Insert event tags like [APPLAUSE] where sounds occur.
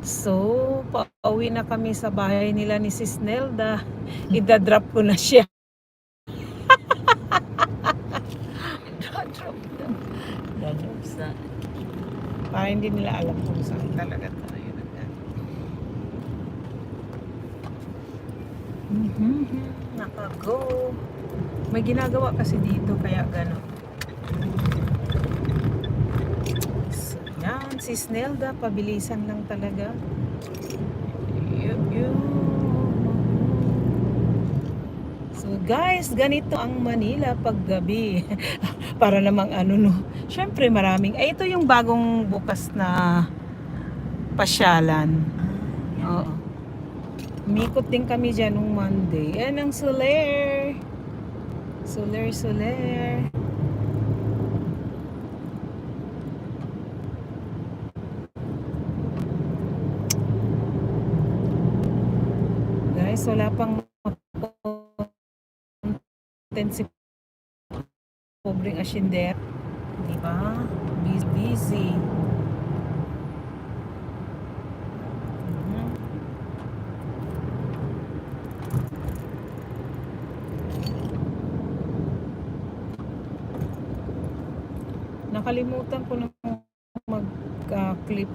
So, pauwi na kami sa bahay nila ni Sis Nelda. [LAUGHS] Idadrop ko na siya. Dadrop na. Dadrop sa... Para hindi nila alam kung saan talaga tayo. Mhm. Naka-go. May ginagawa kasi dito kaya gano'n. So, yan. Si Snelda, pabilisan lang talaga. So guys, ganito ang Manila pag gabi. [LAUGHS] Para namang ano no. Syempre maraming. Eh ito yung bagong bukas na pasyalan. Oo. Umikot din kami dyan nung Monday. Yan ang Soler. Soler, Soler. Guys, wala pang mapunten si pobreng asyinder. Di ba? Busy. Mhm. Nakalimutan ko na mag-clip